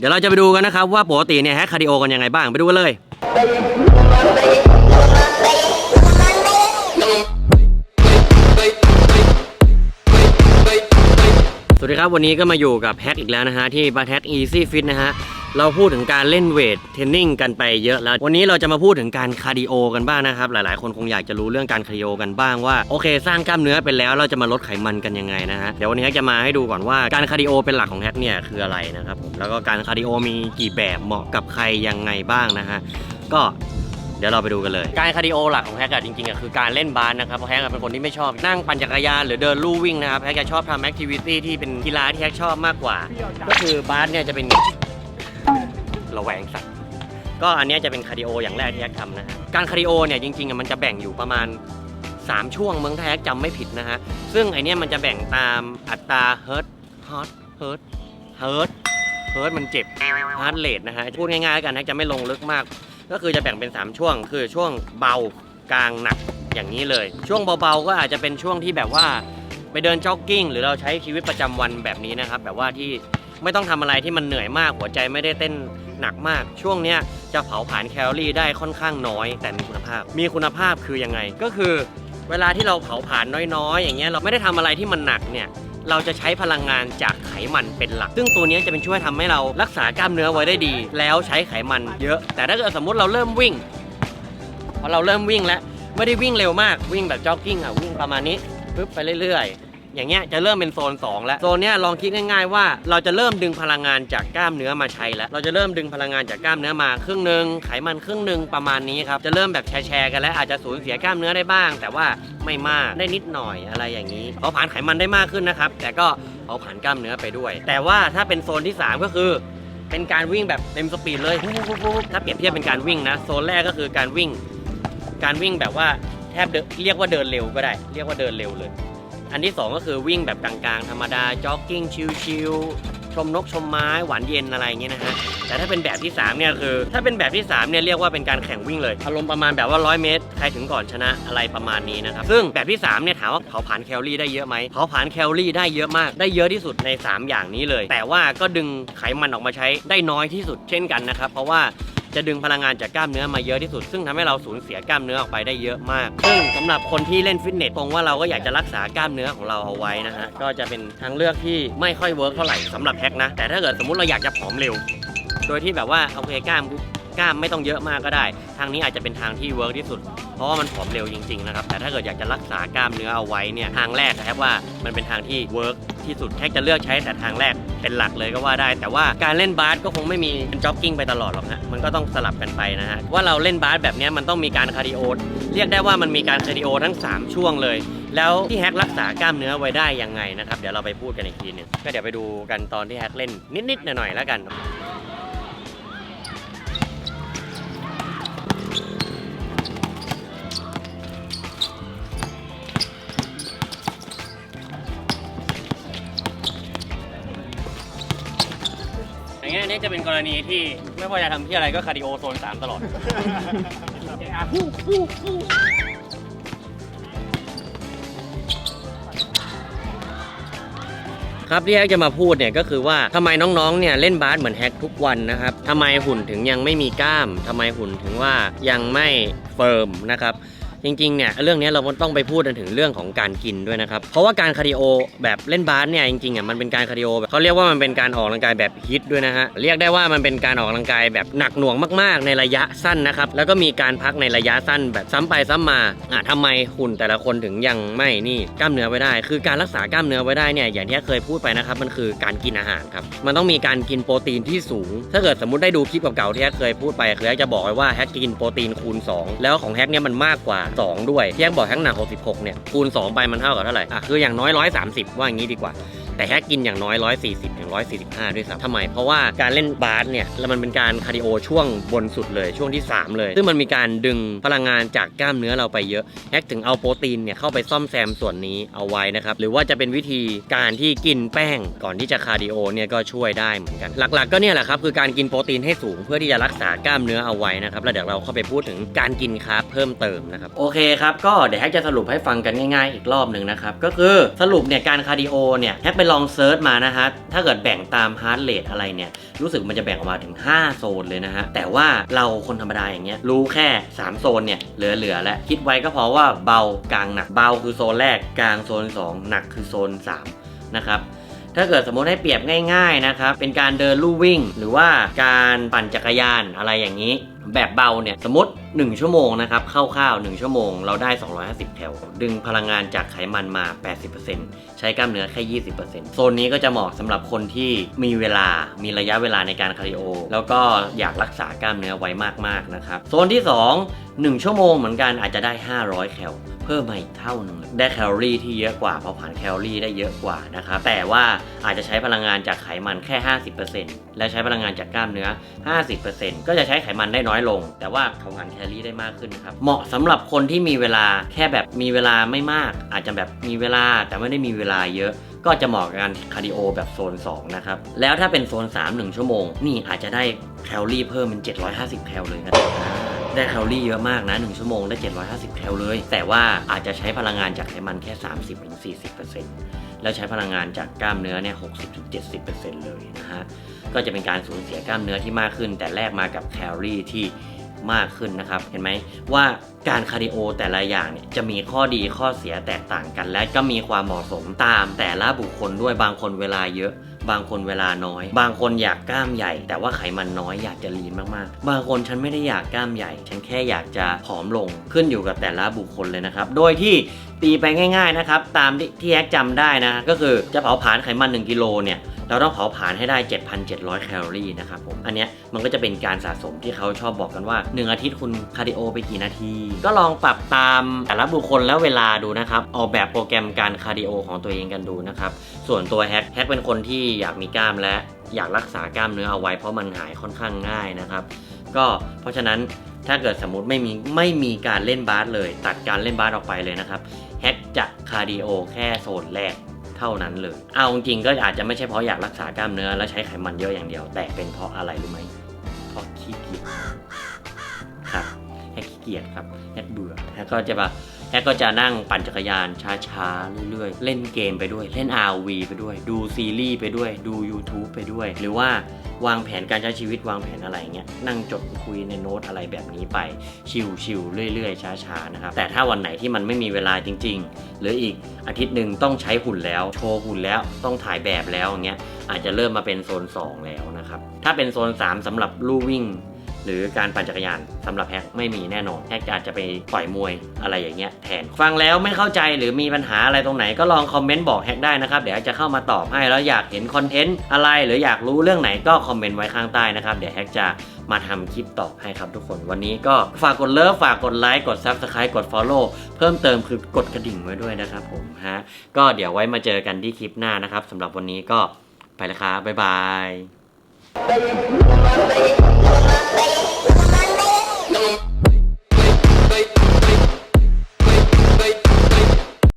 เดี๋ยวเราจะไปดูกันนะครับว่าปกติเนี่ยแฮกคาร์ดิโอกันยังไงบ้างไปดูกันเลยสวัสดีครับวันนี้ก็มาอยู่กับแฮกอีกแล้วนะฮะที่บาแท็ก Easy Fit นะฮะ เราพูดถึงการเล่นเวทเทรนนิ่งกันไปเยอะแล้ว วันนี้เราจะมาพูดถึงการคาร์ดิโอกันบ้างนะครับ หลายๆ คนคงอยากจะรู้เรื่องการคาร์ดิโอกันบ้างว่าโอเค สร้างกล้ามเนื้อไปแล้วเราจะมาลดไขมันกันยังไงนะฮะเดี๋ยววันนี้แฮกจะมาให้ดูก่อนว่าการคาร์ดิโอเป็นหลักของแฮกเนี่ยคืออะไรนะครับผมแล้วก็การคาร์ดิโอมีกี่แบบเหมาะกับใครยังไงบ้างนะฮะก็เดี๋ยวเราไปดูกันเลย การคาร์ดิโอหลักของแฮกอะจริงๆอะคือการเล่นบาสนะครับเพราะแฮกเป็นคนที่ไม่ชอบนั่งปั่นจักรยานหรือเดินลู่วิ่งนะครับแฮกจะชอบทำแอคทิวิตี้ที่เป็นกีฬาที่แฮกชอบมากกว่า ก็คือบาสเนี่ยจะเป็น ระแวงสัตว์ก็อันนี้จะเป็นคาร์ดิโออย่างแรกที่แฮกทำนะฮะการคาร์ดิโอเนี่ยจริงๆมันจะแบ่งอยู่ประมาณ 3 ช่วงเมืองไทยจำไม่ผิดนะฮะ ซึ่งไอเนี้ยมันจะแบ่งตามอัตราเฮิร์ตฮอตเฮิร์ตเฮิร์ตเฮิร์ตมันเจ็บฮาร์ดเรทนะฮะ พูดง่ายๆกันแฮกจะไม่ลงลึกมาก ก็คือจะแบ่งเป็น 3 ช่วง คือช่วงเบากลางหนักอย่างนี้เลย ช่วงเบาๆก็อาจจะเป็นช่วงที่แบบว่าไปเดินจ็อกกิ้งหรือเราใช้ชีวิตประจำวันแบบนี้นะครับ แบบว่าที่ไม่ต้องทำอะไรที่มันเหนื่อยมากหัวใจไม่ได้เต้น หนักมาก ช่วงเนี้ยจะเผาผลาญแคลอรี่ได้ค่อนข้างน้อย แต่มีคุณภาพ มีคุณภาพคือยังไง ก็คือเวลาที่เราเผาผลาญน้อยๆ อย่างเงี้ยเราไม่ได้ทำอะไรที่มันหนักเนี่ยเราจะใช้พลังงานจากไขมันเป็นหลัก ซึ่งตัวนี้จะเป็นช่วยทำให้เรารักษากล้ามเนื้อไว้ได้ดี แล้วใช้ไขมันเยอะ แต่ถ้าเกิดสมมุติเราเริ่มวิ่งพอเราเริ่มวิ่งแล้วไม่ได้วิ่งเร็วมากวิ่งแบบจ็อกกิ้งอะวิ่งประมาณนี้ปึ๊บไปเรื่อยๆ อย่างเงี้ยจะเริ่มเป็นโซน 2 แล้ว โซนเนี้ยลองคิดง่ายๆว่าเราจะเริ่มดึงพลังงานจากกล้ามเนื้อมาใช้แล้ว เราจะเริ่มดึงพลังงานจากกล้ามเนื้อมาครึ่งหนึ่งไขมันครึ่งหนึ่งประมาณนี้ครับ จะเริ่มแบบแชร์ๆกันแล้วอาจจะสูญเสียกล้ามเนื้อได้บ้าง แต่ว่าไม่มากได้นิดหน่อยอะไรอย่างนี้เผาผลาญไขมันได้มากขึ้นนะครับ แต่ก็เผาผลาญกล้ามเนื้อไปด้วย แต่ว่าถ้าเป็นโซนที่ 3 ก็คือเป็นการวิ่งแบบเต็มสปีดเลยถ้าเปรียบเทียบเป็นการวิ่งนะ โซนแรกก็คือการวิ่ง การวิ่งแบบว่าแทบเเรียกว่าเดินเร็วก็ได้ เรียกว่าเดินเร็วเลย อันที่ 2 ก็คือวิ่งแบบกลางๆ ธรรมดาจ็อกกิ้งชิลๆชมนกชมไม้หวานเย็นอะไรอย่างเงี้ยนะฮะแต่ถ้าเป็นแบบที่3เนี่ยคือ ถ้าเป็นแบบที่3เนี่ยเรียกว่าเป็นการแข่งวิ่งเลยอารมณ์ประมาณแบบว่า 100 เมตร ใครถึงก่อนชนะอะไรประมาณนี้นะครับซึ่งแบบที่3เนี่ยถามว่าเผาผลาญแคลอรี่ได้เยอะไหมเผาผลาญแคลอรี่ได้เยอะมากได้เยอะที่สุดใน 3 อย่างนี้เลย แต่ว่าก็ดึงไขมันออกมาใช้ได้น้อยที่สุดเช่นกันนะครับเพราะว่า จะดึงพลังงานจากกล้ามเนื้อมาเยอะที่สุด ซึ่งทำให้เราสูญเสียกล้ามเนื้อออกไปได้เยอะมาก ซึ่งสำหรับคนที่เล่นฟิตเนสคงว่าเราก็อยากจะรักษากล้ามเนื้อของเราเอาไว้นะฮะ ก็จะเป็นทางเลือกที่ไม่ค่อยเวิร์กเท่าไหร่สำหรับแฮกนะ แต่ถ้าเกิดสมมุติเราอยากจะผอมเร็ว โดยที่แบบว่าโอเคกล้ามกล้ามไม่ต้องเยอะมากก็ได้ ทางนี้อาจจะเป็นทางที่เวิร์กที่สุด เพราะว่ามันผอมเร็วจริงๆนะครับ แต่ถ้าเกิดอยากจะรักษากล้ามเนื้อเอาไว้เนี่ย ทางแรกนะครับว่ามันเป็นทางที่เวิร์กที่สุดแค่จะเลือกใช้แต่ทางแรก เป็นหลักเลยก็ว่าได้ แต่ว่าการเล่นบาสก็คงไม่มีจ็อกกิ้งไปตลอดหรอกฮะมันก็ต้องสลับกันไปนะฮะว่าเราเล่นบาสแบบนี้มันต้องมีการคาร์ดิโอเรียกได้ว่ามันมีการคาร์ดิโอทั้ง 3 ช่วงเลย แล้วที่แฮกรักษากล้ามเนื้อไว้ได้ยังไงนะครับเดี๋ยวเราไปพูดกันอีกทีหนึงก็เดี๋ยวไปดูกันตอนที่แฮกเล่นนิดๆหน่อยๆแล้วกัน นี้จะเป็นกรณีที่ไม่ว่าจะทำที่อะไรก็คาร์ดิโอโซน 3 ตลอด ครับที่แฮกจะมาพูดเนี่ยก็คือว่าทำไมน้องๆ เนี่ยเล่นบาสเหมือนแฮกทุกวันนะครับทำไมหุ่นถึงยังไม่มีกล้ามทำไมหุ่นถึงว่ายังไม่เฟิร์มนะครับ จริงๆเนี่ยเรื่องนี้เราต้องไปพูดกันถึงเรื่องของการกินด้วยนะครับเพราะว่าการคาร์ดิโอแบบเล่นบาสเนี่ยจริงๆอะมันเป็นการคาร์ดิโอแบบเขาเรียกว่ามันเป็นการออกกำลังกายแบบฮิตด้วยนะฮะเรียกได้ว่ามันเป็นการออกกำลังกายแบบหนักหน่วงมากๆ ในระยะสั้นนะครับแล้วก็มีการพักในระยะสั้นแบบซ้ำไปซ้ำมาอะทำไมหุ่นแต่ละคนถึงยังไม่นี่กล้ามเนื้อไว้ได้ คือการรักษากล้ามเนื้อไว้ได้เนี่ยอย่างที่เคยพูดไปนะครับมันคือการกินอาหารครับมันต้องมีการกินโปรตีนที่สูง ถ้าเกิดสมมติได้ดูคลิปเก่าๆที่แฮกเคยพูดไปคือแฮกจะบอกไว้ว่าแฮกกินโปรตีนคูณ 2 แล้วของแฮกเนี่ยมันมากกว่า2 ด้วยที่แฮกบอทั้งหนัก66เนี่ยคูณ2ไปมันเท่ากับเท่าไหร่อะคืออย่างน้อย 130 ว่าอย่างนี้ดีกว่า แต่แฮกกินอย่างน้อย 140ถึง145 ด้วยซ้ำทำไม เพราะว่าการเล่นบาสเนี่ยแล้วมันเป็นการคาร์ดิโอช่วงบนสุดเลยช่วงที่ 3 เลย ซึ่งมันมีการดึงพลังงานจากกล้ามเนื้อเราไปเยอะแฮกถึงเอาโปรตีนเนี่ยเข้าไปซ่อมแซมส่วนนี้เอาไว้นะครับหรือว่าจะเป็นวิธีการที่กินแป้งก่อนที่จะคาร์ดิโอเนี่ยก็ช่วยได้เหมือนกัน หลักๆ ก็เนี่ยแหละครับคือการกินโปรตีนให้สูงเพื่อที่จะรักษากล้ามเนื้อเอาไว้นะครับแล้วเดี๋ยวเราเข้าไปพูดถึงการกินคาร์บเพิ่มเติมนะครับโอเคครับก็เดี๋ยวแฮกจะสรุปให้ฟังกันง่าย ๆ อีกรอบหนึ่งนะครับก็คือสรุปเนี่ยการคาร์ดิโอเนี่ยแฮกเป็นลองเซิร์ชมานะฮะ ถ้าเกิดแบ่งตามฮาร์ดเรทอะไรเนี่ย รู้สึกมันจะแบ่งออกมาถึง 5 โซนเลยนะฮะ แต่ว่าเราคนธรรมดาอย่างเงี้ย รู้แค่ 3 โซนเนี่ย เหลือๆแล้ว คิดไว้ก็เพราะว่าเบากลางหนัก เบาคือโซนแรก กลางโซน 2 หนักคือโซน 3 นะครับ ถ้าเกิดสมมติให้เปรียบง่ายๆนะครับเป็นการเดินลู่วิ่ง หรือว่าการปั่นจักรยานอะไรอย่างนี้ แบบเบาเนี่ยสมมติ 1 ชั่วโมงนะครับคร่าวๆ1ชั่วโมง เราได้ 250แคลดึงพลังงานจากไขมันมา 80%ใช้กล้ามเนื้อแค่ 20%โซนนี้ก็จะเหมาะสำหรับคนที่มีเวลามีระยะเวลาในการคาร์ดิโอ แล้วก็อยากรักษากล้ามเนื้อไว้มากๆนะครับโซนที่ 2 1 ชั่วโมงเหมือนกันอาจจะได้ 500 แคล พิ่มมาอีกเท่าหนึ่งได้แคลอรี่ที่เยอะกว่าเผาผลาญแคลอรี่ได้เยอะกว่านะครับแต่ว่าอาจจะใช้พลังงานจากไขมันแค่ 50%และใช้พลังงานจากกล้ามเนื้อ 50%ก็จะใช้ไขมันได้น้อยลง แต่ว่าเผาผลาญแคลอรี่ได้มากขึ้นครับเหมาะสำหรับคนที่มีเวลาแค่แบบมีเวลาไม่มาก อาจจะแบบมีเวลาแต่ไม่ได้มีเวลาเยอะ ก็จะเหมาะกับการคาร์ดิโอแบบโซน 2 นะครับ แล้วถ้าเป็นโซน 3 1 ชั่วโมง นี่อาจจะได้แคลอรี่เพิ่มเป็น 750 แคลเลยนะได้แคลอรี่เยอะมากนะ 1 ชั่วโมงได้ 750 แคลเลย แต่ว่าอาจจะใช้พลังงานจากไขมันแค่ 30-40%แล้วใช้พลังงานจากกล้ามเนื้อเนี่ย 60-70%เลยนะฮะ ก็จะเป็นการสูญเสียกล้ามเนื้อที่มากขึ้น แต่แลกมากับแคลอรี่ที่ มากขึ้นนะครับ เห็นไหมว่าการคาร์ดิโอแต่ละอย่างเนี่ยจะมีข้อดีข้อเสียแตกต่างกัน และก็มีความเหมาะสมตามแต่ละบุคคลด้วยบางคนเวลาเยอะ บางคนเวลาน้อย บางคนอยากกล้ามใหญ่ แต่ว่าไขมันน้อยอยากจะลีนมากๆ บางคนฉันไม่ได้อยากกล้ามใหญ่ ฉันแค่อยากจะผอมลงขึ้นอยู่กับแต่ละบุคคลเลยนะครับ โดยที่ตีไปง่าย ๆนะครับ ตามที่แอคจำได้นะก็คือจะเผาผลาญไขมัน 1กิโลเนี่ย เราต้องเผาผลาญให้ได้ 7,700 แคลอรี่นะครับผม อันเนี้ยมันก็จะเป็นการสะสมที่เขาชอบบอกกันว่า 1 อาทิตย์คุณคาร์ดิโอไปกี่นาที ก็ลองปรับตามแต่ละบุคคลแล้วเวลาดูนะครับ ออกแบบโปรแกรมการคาร์ดิโอของตัวเองกันดูนะครับ ส่วนตัวแฮกแฮกเป็นคนที่อยากมีกล้ามและอยากรักษากล้ามเนื้อเอาไว้เพราะมันหายค่อนข้างง่ายนะครับ ก็เพราะฉะนั้นถ้าเกิดสมมติไม่มีไม่มีการเล่นบาสเลย ตัดการเล่นบาสออกไปเลยนะครับแฮกจะคาร์ดิโอแค่โซนแรก เท่านั้นเลย เอาจริงๆก็อาจจะไม่ใช่เพราะอยากรักษากล้ามเนื้อ แล้วใช้ไขมันเยอะอย่างเดียว แต่เป็นเพราะอะไรรู้ไหมเพราะขี้เกียจครับแค่ขี้เกียจครับแค่เบื่อแล้วก็จะแบบ แฮกก็จะนั่งปั่นจักรยานช้าๆเรื่อยๆ เล่นเกมไปด้วย เล่น RV ไปด้วย ดูซีรีส์ไปด้วย ดู YouTube ไปด้วย หรือว่าวางแผนการใช้ชีวิตวางแผนอะไรเงี้ยนั่งจดคุยในโน้ตอะไรแบบนี้ไปชิวๆเรื่อยๆ ช้าๆนะครับแต่ถ้าวันไหนที่มันไม่มีเวลาจริง ๆ หรืออีกอาทิตย์หนึ่งต้องใช้หุ่นแล้วโชว์หุ่นแล้วต้องถ่ายแบบแล้วอย่างเงี้ยอาจจะเริ่มมาเป็นโซน 2 แล้วนะครับถ้าเป็นโซน 3สำหรับลู่วิ่ง หรือการปั่นจักรยานสำหรับแฮกไม่มีแน่นอนแฮกอาจจะไปต่อยมวยอะไรอย่างเงี้ยแทน ฟังแล้วไม่เข้าใจหรือมีปัญหาอะไรตรงไหนก็ลองคอมเมนต์บอกแฮกได้นะครับเดี๋ยวจะเข้ามาตอบให้แล้วอยากเห็นคอนเทนต์อะไร หรืออยากรู้เรื่องไหนก็คอมเมนต์ไว้ข้างใต้นะครับเดี๋ยวแฮกจะมาทำคลิปตอบให้ครับทุกคนวันนี้ก็ฝากกดเลิฟฝากกดไลค์กด Subscribe กด Follow เพิ่มเติมคือกดกระดิ่งไว้ด้วยนะครับผมฮะก็เดี๋ยวไว้มาเจอกันที่คลิปหน้านะครับสำหรับวันนี้ก็ไปแล้วครับบ๊ายบาย Baby,